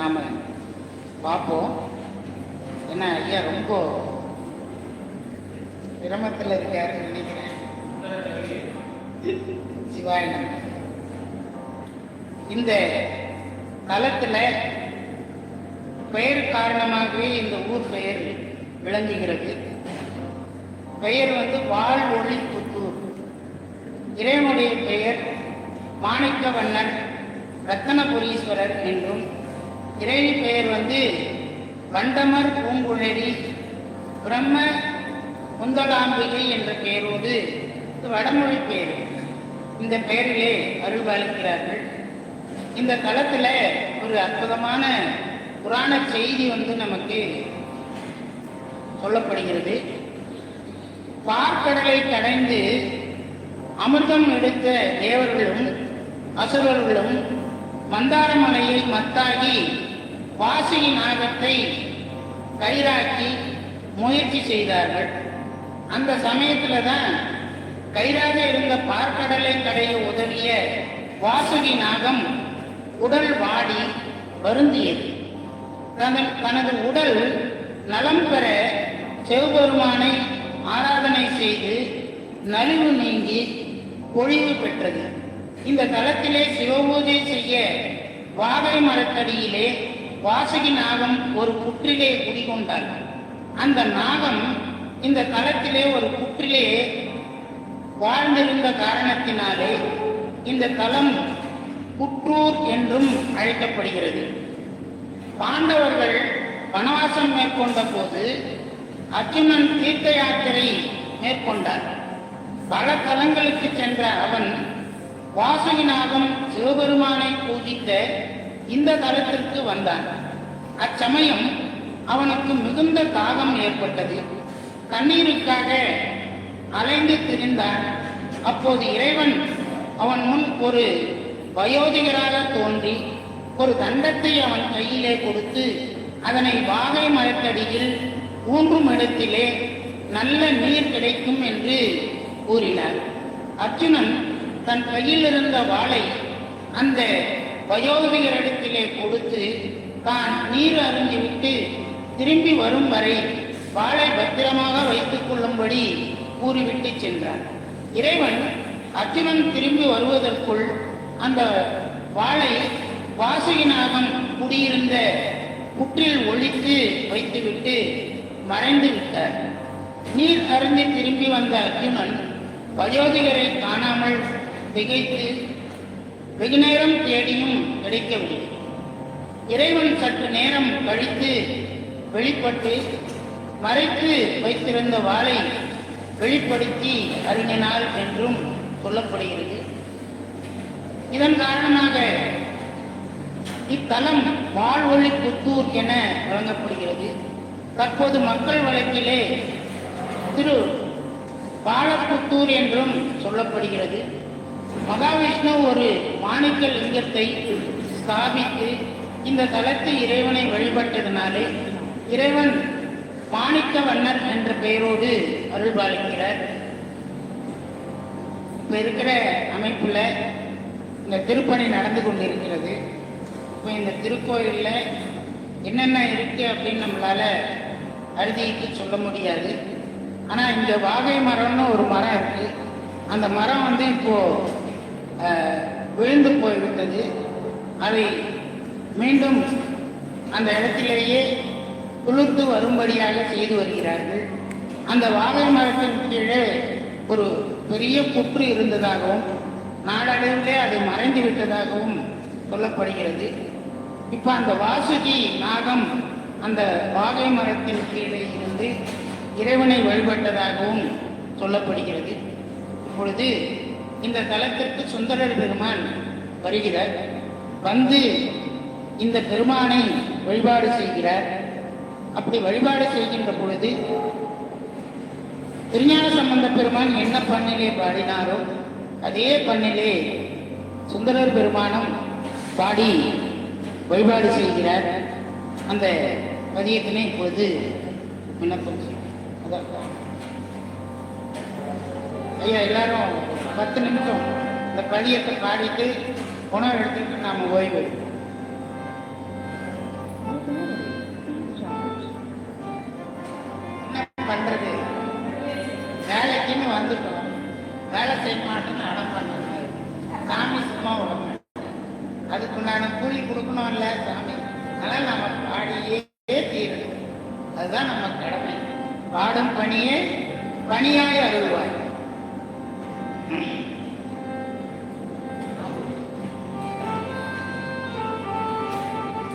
நாம் பார்ப்போம். ஏன்னா ஐயா ரொம்ப சிரமத்தில் இருக்காருன்னு நினைக்கிறேன். சிவாயனம் இந்த தலத்தில் பெயர் காரணமாகவே இந்த ஊர் பெயர் விளங்குகிறது. பெயர் வந்து வாழ் ஒளி புத்தூர் இறைவனுடைய பெயர் மாணிக்கவண்ணர் ரத்தனபுரீஸ்வரர் என்றும் இறைவி பெயர் வந்து வண்டமர் பூங்குழலி பிரம்ம குந்தலாம்பிகை என்ற பெயரோடு வடமொழி பெயர். இந்த பெயரிலே அருள்பாலிக்கிறார்கள் இந்த தளத்தில் ஒரு அற்புதமான புராண செய்தி வந்து நமக்கு சொல்லப்படுகிறது. பார்க்கடலை கடைந்து அமிர்தம் எடுத்த தேவர்களும் அசுரர்களும் மந்தாரமலையில் மத்தாகி வாசுகி நாகத்தை கைராக்கி முயற்சி செய்தார்கள். அந்த சமயத்தில் தான் கைராக இருந்த பார்க்கடலை கடைய உதவிய வாசுகி நாகம் உடல் வாடி வருந்தியது. தனது தனது உடல் நலம் பெற சிவபெருமானை ஆராதனை செய்து நலிவு நீங்கி பொழிவு பெற்றது. இந்த தளத்திலே சிவபூஜை செய்ய வாகை மரத்தடியிலே வாசகி நாகம் ஒரு புற்றிலே குடிகொண்டார் அந்த நாகம் இந்த தளத்திலே ஒரு புற்றிலே வாழ்ந்திருந்த காரணத்தினாலே இந்த தலம் புற்றூர் என்றும் அழைக்கப்படுகிறது. பாண்டவர்கள் வனவாசம் மேற்கொண்ட போது அர்ஜுனன் தீர்த்த யாத்திரை மேற்கொண்டார். பல தலங்களுக்கு சென்ற அவன் வாசுகிநாதம் சிவபெருமானை பூஜித்த இந்த தலத்திற்கு வந்தான் அச்சமயம் அவனுக்கு மிகுந்த தாகம் ஏற்பட்டது. தண்ணீருக்காக அலைந்து திரிந்தான் அப்போது இறைவன் அவன் முன் ஒரு வயோதிகராக தோன்றி ஒரு தண்டத்தை அவன் கையிலே கொடுத்து அதனை வாகை மரத்தடியில் ஊன்றும் இடத்திலே நல்ல நீர் கிடைக்கும் என்று கூறினார். அர்ஜுனன் தன் கையில் இருந்த வாளை அந்த வயோதிகரிடத்திலே கொடுத்து தான் நீர் அருந்திவிட்டு திரும்பி வரும் வரை வாளை பத்திரமாக வைத்துக் கொள்ளும்படி கூறிவிட்டு சென்றான். இறைவன் அர்ஜுனன் திரும்பி வருவதற்குள் அந்த வாளை வாசுகிநாதம் குடியிருந்த புற்றில் ஒழித்து வைத்துவிட்டு மறைந்து விட்டார். நீர் அருந்தி திரும்பி வந்த அர்ஜுனன் வயோதிகரை காணாமல் திகைத்து வெகு நேரம் தேடியும் கிடைக்கவில்லை. இறைவன் சற்று நேரம் கழித்து வெளிப்பட்டு மறைத்து வைத்திருந்த வாளை வெளிப்படுத்தி அருகினாள் என்றும் சொல்லப்படுகிறது. இதன் காரணமாக இத்தலம் வாழ்வழி புத்தூர் என வழங்கப்படுகிறது. தற்போது மக்கள் வழக்கிலே திரு பாலப்புத்தூர் என்றும் சொல்லப்படுகிறது. மகாவிஷ்ணு ஒரு மாணிக்க லிங்கத்தை ஸ்தாபித்து இந்த தலத்து இறைவனை வழிபட்டதினாலே இறைவன் மாணிக்க வண்ணர் என்ற பெயரோடு அருள்பாலிக்கிறார். இப்போ இருக்கிற அமைப்பில் இந்த திருப்பணி நடந்து கொண்டிருக்கிறது. இப்போ இந்த திருக்கோயிலில் என்னென்ன இருக்கு அப்படின்னு நம்மளால அறுதிக்கு சொல்ல முடியாது. ஆனால் இங்கே வாகை மரம்னு ஒரு மரம் இருக்கு. அந்த மரம் வந்து இப்போ உயர்ந்து விழுந்து போய்விட்டது. அதை மீண்டும் அந்த இடத்திலேயே துளுர்த்து வரும்படியாக செய்து வருகிறார்கள். அந்த வாகை மரத்தின் கீழே ஒரு பெரிய புற்று இருந்ததாகவும் நாடளவிலே அது மறைந்து விட்டதாகவும் சொல்லப்படுகிறது. இப்போ அந்த வாசுகி நாகம் அந்த வாகை மரத்தின் கீழே இருந்து இறைவனை வழிபட்டதாகவும் சொல்லப்படுகிறது. இப்பொழுது இந்த தலத்திற்கு சுந்தரர் பெருமான் வருகிறார் வந்து இந்த பெருமானை வழிபாடு செய்கிறார் அப்படி வழிபாடு செய்கின்ற பொழுது திருஞான சம்பந்த பெருமான் என்ன பண்ணிலே பாடினாரோ அதே பண்ணிலே சுந்தரர் பெருமானம் பாடி வழிபாடு செய்கிறார் அந்த பதியத்தினை இப்பொழுது விண்ணப்பம் செய்யும். அதான். ஐயா எல்லாரும் பத்து நிமிஷம் இந்த பதியத்தை பாடிட்டு உணவு எடுத்துட்டு நாம் ஓய்வு. பண்றது? வேலைக்குன்னு வந்துட்டோம். வேலை செய்ய மாட்டேன்னு அடம் பண்ணாங்க. சாமி சும்மா விட அதுக்கு உண்டான கூலி கொடுக்கணும் இல்லை சாமி. அதனால் நாம பாடியே தீரணும். அதுதான் நம்ம கடமை. பாடும் பணியே பணியாய் அழுவாய் Thank you.